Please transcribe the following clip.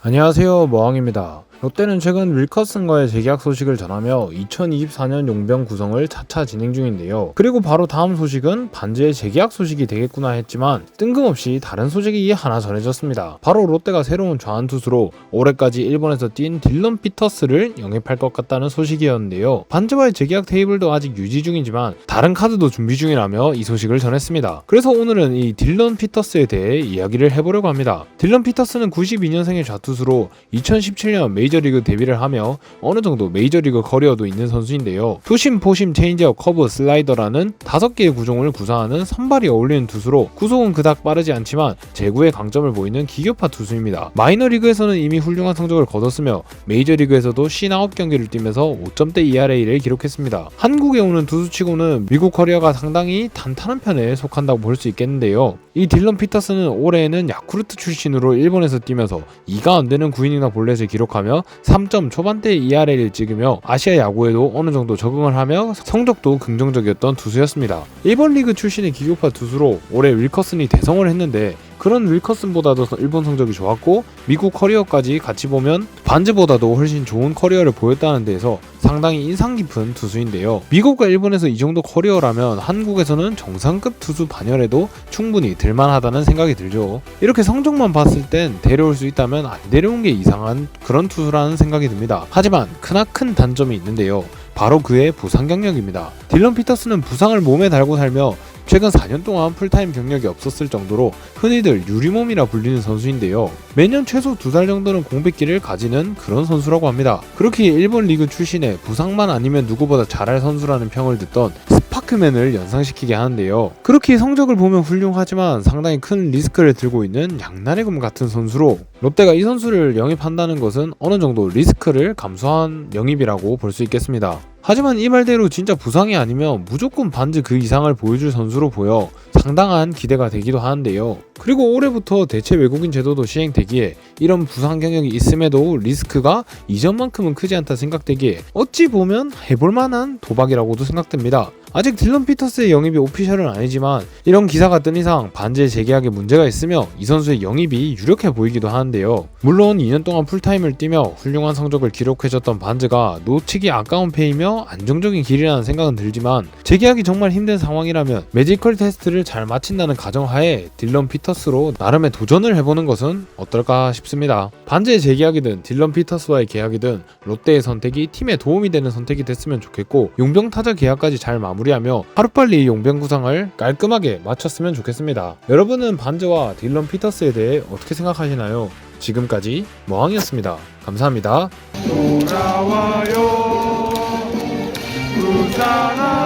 안녕하세요 모항입니다. 롯데는 최근 윌커슨과의 재계약 소식을 전하며 2024년 용병 구성을 차차 진행 중인데요. 그리고 바로 다음 소식은 반지의 재계약 소식이 되겠구나 했지만 뜬금없이 다른 소식이 하나 전해졌습니다. 바로 롯데가 새로운 좌완 투수로 올해까지 일본에서 뛴 딜런 피터스를 영입할 것 같다는 소식이었는데요. 반지와의 재계약 테이블도 아직 유지 중이지만 다른 카드도 준비 중이라며 이 소식을 전했습니다. 그래서 오늘은 이 딜런 피터스에 대해 이야기를 해보려고 합니다. 딜런 피터스는 92년생의 좌투수로 2017년 메이 저리그 데뷔를 하며 어느 정도 메이저리그 커리어도 있는 선수인데요. 투심, 포심, 체인지업, 커브, 슬라이더라는 다섯 개의 구종을 구사하는 선발이 어울리는 투수로 구속은 그닥 빠르지 않지만 제구의 강점을 보이는 기교파 투수입니다. 마이너리그에서는 이미 훌륭한 성적을 거뒀으며 메이저리그에서도 59경기를 뛰면서 5점대 ERA를 기록했습니다. 한국에 오는 투수치고는 미국 커리어가 상당히 탄탄한 편에 속한다고 볼 수 있겠는데요. 이 딜런 피터스는 올해에는 야쿠르트 출신으로 일본에서 뛰면서 2가 안 되는 9이닝이나 볼넷을 기록하며 3점 초반대 ERA를 찍으며 아시아 야구에도 어느 정도 적응을 하며 성적도 긍정적이었던 투수였습니다. 일본 리그 출신의 기교파 투수로 올해 윌커슨이 대성을 했는데 그런 윌커슨보다도 일본 성적이 좋았고 미국 커리어까지 같이 보면 반즈보다도 훨씬 좋은 커리어를 보였다는 데에서 상당히 인상 깊은 투수인데요. 미국과 일본에서 이 정도 커리어라면 한국에서는 정상급 투수 반열에도 충분히 들만하다는 생각이 들죠. 이렇게 성적만 봤을 땐 데려올 수 있다면 안 데려온 게 이상한 그런 투수라는 생각이 듭니다. 하지만 크나큰 단점이 있는데요. 바로 그의 부상 경력입니다. 딜런 피터스는 부상을 몸에 달고 살며 최근 4년 동안 풀타임 경력이 없었을 정도로 흔히들 유리몸이라 불리는 선수인데요. 매년 최소 2달 정도는 공백기를 가지는 그런 선수라고 합니다. 그렇게 일본 리그 출신의 부상만 아니면 누구보다 잘할 선수라는 평을 듣던 스파크맨을 연상시키게 하는데요. 그렇게 성적을 보면 훌륭하지만 상당히 큰 리스크를 들고 있는 양날의 검 같은 선수로 롯데가 이 선수를 영입한다는 것은 어느 정도 리스크를 감수한 영입이라고 볼 수 있겠습니다. 하지만 이 말대로 진짜 부상이 아니면 무조건 반즈 그 이상을 보여줄 선수로 보여 상당한 기대가 되기도 하는데요. 그리고 올해부터 대체 외국인 제도도 시행되기에 이런 부상 경력이 있음에도 리스크가 이전만큼은 크지 않다 생각되기에 어찌 보면 해볼 만한 도박이라고도 생각됩니다. 아직 딜런 피터스의 영입이 오피셜은 아니지만 이런 기사가 뜬 이상 반지의 재계약에 문제가 있으며 이 선수의 영입이 유력해 보이기도 하는데요. 물론 2년 동안 풀타임을 뛰며 훌륭한 성적을 기록해줬던 반즈가 놓치기 아까운 페이며 안정적인 길이라는 생각은 들지만 재계약이 정말 힘든 상황이라면 매지컬 테스트를 잘 마친다는 가정하에 딜런 피터스로 나름의 도전을 해보는 것은 어떨까 싶습니다. 반지의 재계약이든 딜런 피터스와의 계약이든 롯데의 선택이 팀에 도움이 되는 선택이 됐으면 좋겠고 용병 타자 계약까지 잘 마무리 하며 하루빨리 용병 구상을 깔끔하게 마쳤으면 좋겠습니다. 여러분은 반지와 딜런 피터스에 대해 어떻게 생각하시나요? 지금까지 모항이었습니다. 감사합니다. 돌아와요 부산아